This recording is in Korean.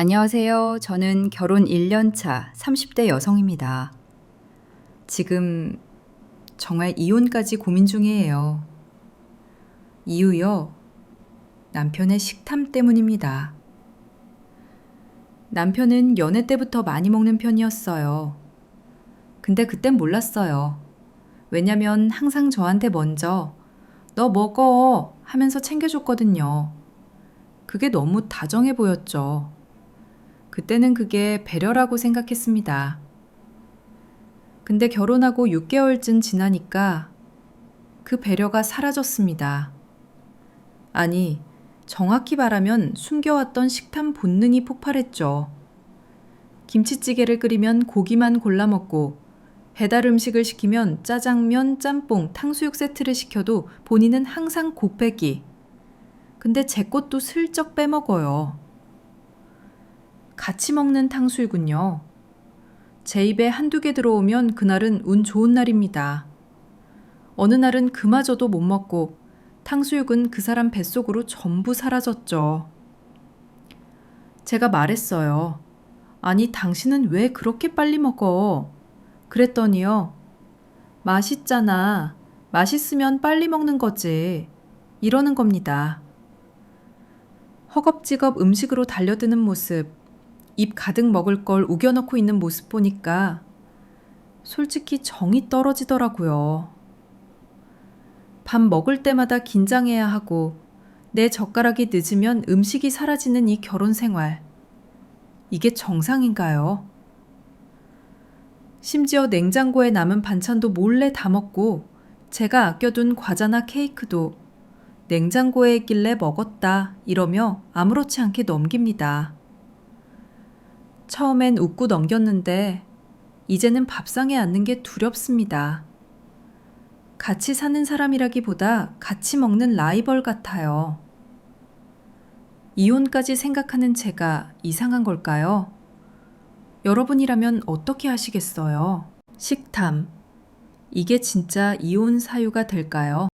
안녕하세요. 저는 결혼 1년차 30대 여성입니다. 지금 정말 이혼까지 고민 중이에요. 이유요. 남편의 식탐 때문입니다. 남편은 연애 때부터 많이 먹는 편이었어요. 근데 그땐 몰랐어요. 왜냐면 항상 저한테 먼저 너 먹어 하면서 챙겨줬거든요. 그게 너무 다정해 보였죠. 그때는 그게 배려라고 생각했습니다. 근데 결혼하고 6개월쯤 지나니까 그 배려가 사라졌습니다. 아니, 정확히 말하면 숨겨왔던 식탐 본능이 폭발했죠. 김치찌개를 끓이면 고기만 골라 먹고 배달 음식을 시키면 짜장면, 짬뽕, 탕수육 세트를 시켜도 본인은 항상 곱빼기. 근데 제 것도 슬쩍 빼먹어요. 같이 먹는 탕수육은요. 제 입에 한두 개 들어오면 그날은 운 좋은 날입니다. 어느 날은 그마저도 못 먹고 탕수육은 그 사람 뱃속으로 전부 사라졌죠. 제가 말했어요. 아니, 당신은 왜 그렇게 빨리 먹어? 그랬더니요. 맛있잖아. 맛있으면 빨리 먹는 거지. 이러는 겁니다. 허겁지겁 음식으로 달려드는 모습, 입 가득 먹을 걸 우겨넣고 있는 모습 보니까 솔직히 정이 떨어지더라고요. 밥 먹을 때마다 긴장해야 하고 내 젓가락이 늦으면 음식이 사라지는 이 결혼 생활. 이게 정상인가요? 심지어 냉장고에 남은 반찬도 몰래 다 먹고 제가 아껴둔 과자나 케이크도 냉장고에 있길래 먹었다 이러며 아무렇지 않게 넘깁니다. 처음엔 웃고 넘겼는데 이제는 밥상에 앉는 게 두렵습니다. 같이 사는 사람이라기보다 같이 먹는 라이벌 같아요. 이혼까지 생각하는 제가 이상한 걸까요? 여러분이라면 어떻게 하시겠어요? 식탐. 이게 진짜 이혼 사유가 될까요?